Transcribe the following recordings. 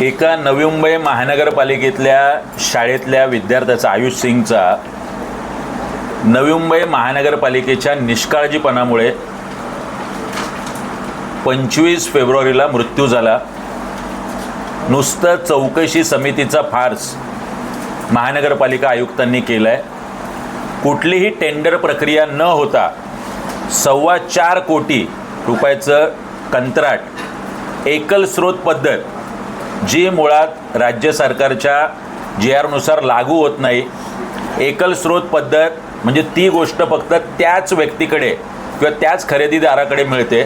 एका नवी मुंबई महानगरपालिकेतल्या शाळेतल्या विद्यार्थ्याचा आयुष सिंगचा नवी मुंबई महानगरपालिकेच्या निष्काळजीपणामुळे पंचवीस फेब्रुवारीला मृत्यू झाला. नुसतं चौकशी समितीचा फार्स महानगरपालिका आयुक्तांनी केला आहे कुठलीही टेंडर प्रक्रिया न होता सव्वा चार कोटी रुपयाचं कंत्राट एकल स्रोत पद्धत जी मुळात राज्य सरकारच्या जी आरनुसार लागू होत नाही एकल स्रोत पद्धत म्हणजे ती गोष्ट फक्त त्याच व्यक्तीकडे किंवा त्याच खरेदीदाराकडे मिळते.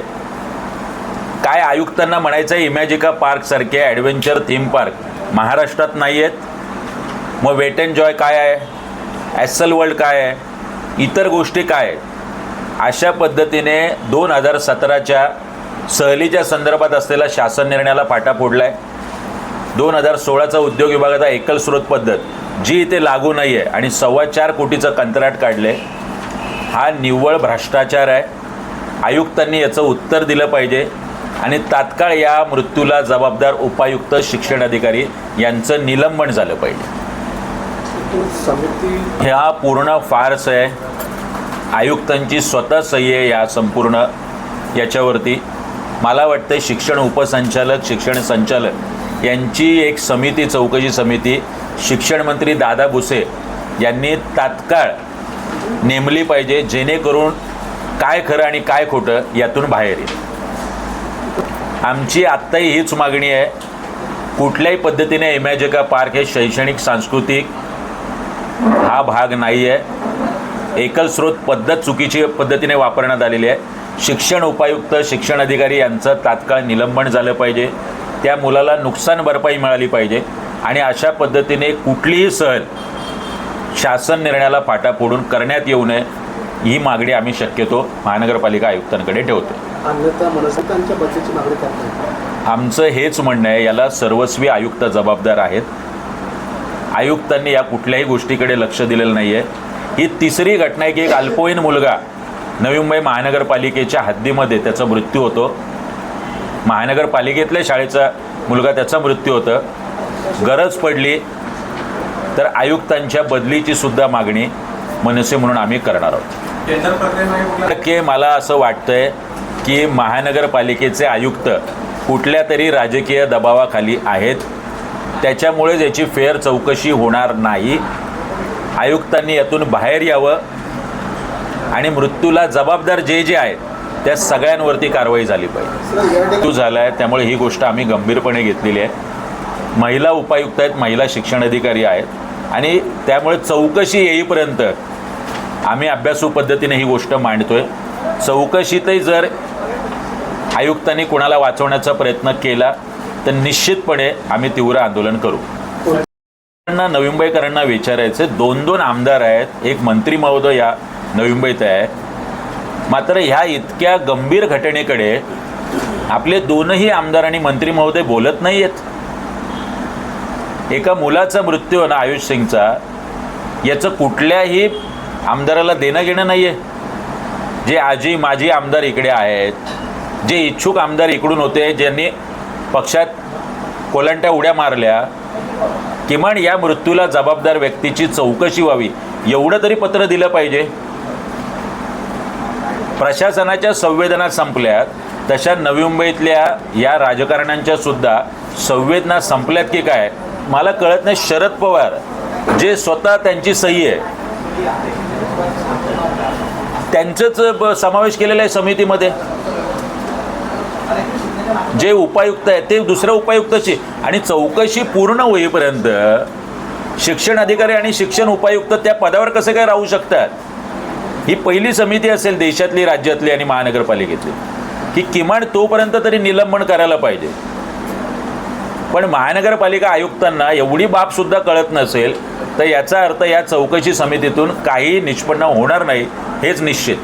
काय आयुक्तांना म्हणायचं आहे इमॅजिका पार्कसारखे ॲडव्हेंचर थीम पार्क. महाराष्ट्रात नाही आहेत. मग वेट अँड जॉय काय आहे? ॲसल वर्ल्ड काय आहे? इतर गोष्टी काय आहेत? अशा पद्धतीने दोन हजार सतराच्या सहलीच्या संदर्भात असलेला शासन निर्णयाला फाटा फोडला आहे दोन हजार सोळाचा उद्योग विभागाचा एकल स्रोत पद्धत जी इथे लागू नाही आहे आणि सव्वा चार कोटीचं कंत्राट काढले हा निव्वळ भ्रष्टाचार आहे. आयुक्तांनी याचं उत्तर दिलं पाहिजे आणि तात्काळ या मृत्यूला जबाबदार उपायुक्त शिक्षण अधिकारी यांचं निलंबन झालं पाहिजे. ह्या पूर्ण फार्स आहे. आयुक्तांची स्वतः सही आहे या संपूर्ण याच्यावरती. मला वाटतं शिक्षण उपसंचालक शिक्षण संचालक यांची एक समिती चौकशी समिती शिक्षण मंत्री दादा भुसे यांनी तात्काळ नेमली पाहिजे जेणेकरून काय खरं आणि काय खोटं यातून बाहेर येईल. आमची आत्ताही हीच मागणी आहे. कुठल्याही पद्धतीने इमॅजिका पार्क हे शैक्षणिक सांस्कृतिक हा भाग नाही आहे एकल स्रोत पद्धत चुकीची पद्धतीने वापरण्यात आलेली आहे. शिक्षण उपायुक्त शिक्षण अधिकारी यांचं तात्काळ निलंबन झालं पाहिजे. त्या मुलाला नुकसान भरपाई मिळाली पाहिजे. आणि अशा पद्धतीने कुठलीही सहल शासन निर्णयाला फाटा फोडून करण्यात येऊ नये ही मागणी आम्ही शक्यतो महानगरपालिका आयुक्तांकडे ठेवतो आमचं हेच म्हणणं आहे याला सर्वस्वी आयुक्त जबाबदार आहेत. आयुक्तांनी या कुठल्याही गोष्टीकडे लक्ष दिलेलं नाही आहे ही तिसरी घटना आहे की एक अल्पवयीन मुलगा नवी मुंबई महानगरपालिकेच्या हद्दीमध्ये त्याचा मृत्यू होतो. महानगरपालिकेतल्या शाळेचा मुलगा त्याचा मृत्यू होतं. गरज पडली तर आयुक्तांच्या बदलीची सुद्धा मागणी मनसे म्हणून आम्ही करणार आहोत. के मला असं वाटतंय की महानगरपालिकेचे आयुक्त कुठल्या तरी राजकीय दबावाखाली आहेत. त्याच्यामुळेच याची फेअर चौकशी होणार नाही. आयुक्तांनी यातून बाहेर यावं आणि मृत्यूला जबाबदार जे जे आहेत त्या सगळ्यांवरती कारवाई झाली पाहिजे. मृत्यू झाला आहे त्यामुळे ही गोष्ट आम्ही गंभीरपणे घेतलेली आहे. महिला उपायुक्त आहेत महिला शिक्षण अधिकारी आहेत आणि त्यामुळे चौकशी येईपर्यंत आम्ही अभ्यासू पद्धतीने ही गोष्ट मांडतोय. चौकशीतही जर आयुक्तांनी कुणाला वाचवण्याचा प्रयत्न केला तर निश्चितपणे आम्ही तीव्र आंदोलन करू. ना नवी मुंबईकरांना विचारायचे. दोन दोन आमदार आहेत. एक मंत्री महोदय या नवी मुंबईत आहे. मात्र ह्या इतक्या गंभीर घटनेकडे आपले दोनही आमदार आणि मंत्री महोदय बोलत नाही आहेत एका मुलाचा मृत्यू आहे ना आयुष सिंगचा याचं कुठल्याही आमदाराला देणं घेणं नाही आहे जे आजी माजी आमदार इकडे आहेत जे इच्छुक आमदार इकडून होते ज्यांनी पक्षात कोलांट्या उड्या मारल्या किमान या मृत्यूला जबाबदार व्यक्तीची चौकशी व्हावी एवढं तरी पत्र दिलं पाहिजे. प्रशासनाच्या संवेदना संपल्यात तशा नवी मुंबईतल्या या राजकारण्यांच्या सुद्धा संवेदना संपल्यात की काय मला कळत नाही. शरद पवार जे स्वतः त्यांची सही आहे त्यांचंच समावेश केलेला आहे समितीमध्ये. जे उपायुक्त आहेत ते दुसऱ्या उपायुक्ताची. आणि चौकशी पूर्ण होईपर्यंत शिक्षण अधिकारी आणि शिक्षण उपायुक्त त्या पदावर कसे काय राहू शकतात? ही पहिली समिती असेल देशातली राज्यातली आणि महानगरपालिकेतली. की किमान तोपर्यंत तरी निलंबन करायला पाहिजे. पण महानगरपालिका आयुक्तांना एवढी बाबसुद्धा कळत नसेल तर याचा अर्थ या चौकशी समितीतून काही निष्पन्न होणार नाही हेच निश्चित.